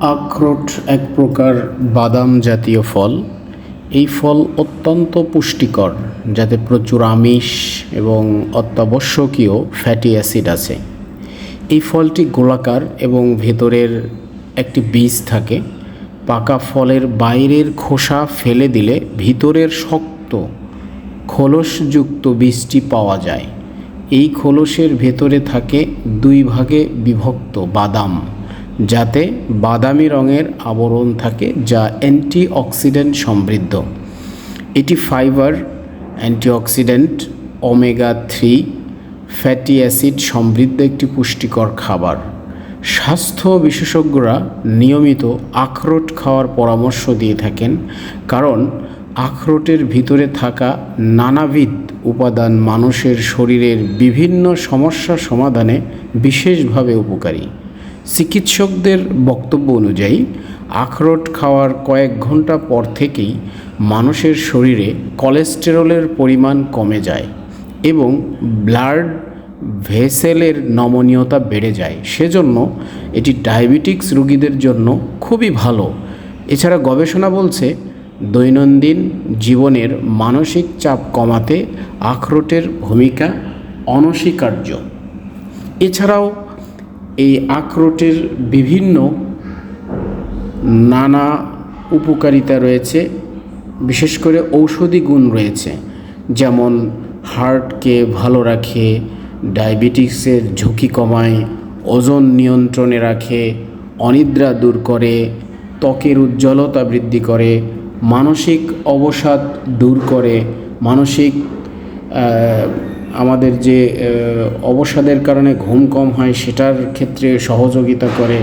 আখরোট এক প্রকার বাদাম জাতীয় ফল। এই ফল অত্যন্ত পুষ্টিকর, যাতে প্রচুর আমিষ এবং অত্যাবশ্যকীয় ফ্যাটি অ্যাসিড আছে। এই ফলটি গোলাকার এবং ভেতরের একটি বীজ থাকে। পাকা ফলের বাইরের খোসা ফেলে দিলে ভিতরের শক্ত, খোলসযুক্ত বীজটি পাওয়া যায়। এই খোলসের ভেতরে থাকে দুই ভাগে বিভক্ত বাদাম। যাতে বাদামি রঙের আবরণ থাকে যা অ্যান্টিঅক্সিডেন্ট সমৃদ্ধ। এটি fibre, antioxidant, omega three, fatty acid সমৃদ্ধ একটি পুষ্টিকর খাবার। স্বাস্থ্য বিশেষজ্ঞরা নিয়মিত আখরোট খাওয়ার পরামর্শ দিয়ে থাকেন, কারণ আখরোটের ভিতরে থাকা নানাবিধ উপাদান মানুষের শরীরের বিভিন্ন সমস্যা সমাধানে বিশেষভাবে উপকারী। চিকিৎসকদের বক্তব্য অনুযায়ী, আখরোট খাওয়ার কয়েক ঘণ্টা পর থেকেই মানুষের শরীরে কোলেস্টেরলের পরিমাণ কমে যায় এবং ব্লাড ভেসেলের নমনীয়তা বেড়ে যায়। সেজন্য এটি ডায়াবেটিক্স রোগীদের জন্য খুবই ভালো। এছাড়া গবেষণা বলছে, দৈনন্দিন জীবনের মানসিক চাপ কমাতে আখরোটের ভূমিকা অনস্বীকার্য। এছাড়াও এই আখরোটের বিভিন্ন নানা উপকারিতা রয়েছে, বিশেষ করে ঔষধি গুণ রয়েছে। যেমন হার্টকে ভালো রাখে ডায়াবেটিক্সের ঝুঁকি কমায়, ওজন নিয়ন্ত্রণে রাখে, অনিদ্রা দূর করে, ত্বকের উজ্জ্বলতা বৃদ্ধি করে, মানসিক অবসাদ দূর করে, মানসিক আমাদের যে অবসাদের কারণে ঘুম কম হয়, সেটার ক্ষেত্রে সহযোগিতা করে,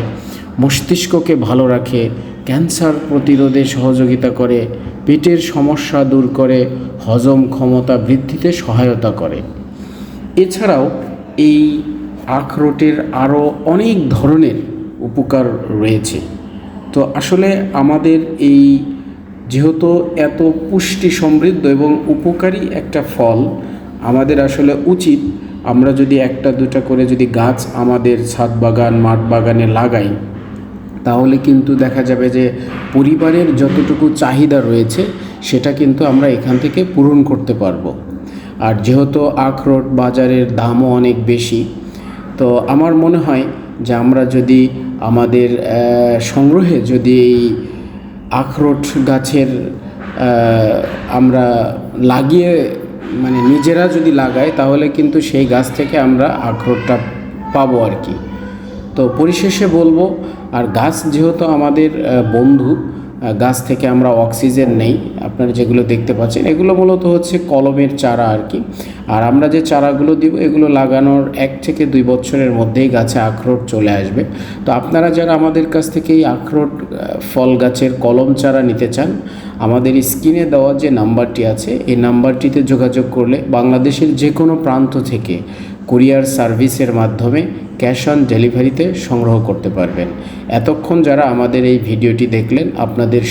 মস্তিষ্ককে ভালো রাখে, ক্যান্সার প্রতিরোধে সহযোগিতা করে, পেটের সমস্যা দূর করে, হজম ক্ষমতা বৃদ্ধিতে সহায়তা করে। এছাড়াও এই আখরোটের আরও অনেক ধরনের উপকার রয়েছে। তো আসলে আমাদের এই যেহেতু এত পুষ্টি সমৃদ্ধ এবং উপকারী একটা ফল আমাদের আসলে উচিত আমরা যদি একটা দুটা করে যদি গাছ আমাদের ছাদ বাগান, মাঠ বাগানে লাগাই, তাহলে কিন্তু দেখা যাবে যে পরিবারের যতটুকু চাহিদা রয়েছে সেটা কিন্তু আমরা এখান থেকে পূরণ করতে পারব। আর যেহেতু আখরোট বাজারের দামও অনেক বেশি, তো আমার মনে হয় যে আমরা যদি আমাদের সংগ্রহে যদি এই আখরোট গাছের আমরা লাগিয়ে মানে নিজেরা যদি লাগাই তাহলে কিন্তু সেই গাছ থেকে আমরা আখরোটটা পাবো আর কি। তো পরিশেষে বলব, আর গাছ যেহেতু আমাদের বন্ধু গাছ থেকে আমরা অক্সিজেন নেই। আপনারা যেগুলো দেখতে পাচ্ছেন, এগুলো মূলত হচ্ছে কলমের চারা আর কি। আর আমরা যে চারাগুলো দিব, এগুলো লাগানোর এক থেকে দুই বছরের মধ্যেই গাছে আখরোট চলে আসবে। তো আপনারা যারা আমাদের কাছ থেকে এই আখরোট ফল গাছের কলম চারা নিতে চান, আমাদের স্ক্রিনে দেওয়া যে নাম্বারটি আছে, এই নাম্বারটিতে যোগাযোগ করলে বাংলাদেশের যে কোনো প্রান্ত থেকে কুরিয়ার সার্ভিসের মাধ্যমে ক্যাশ অন ডেলিভারিতে সংগ্রহ করতে পারবেন। এতক্ষণ যারা আমাদের এই ভিডিওটি দেখলেন, আপনাদের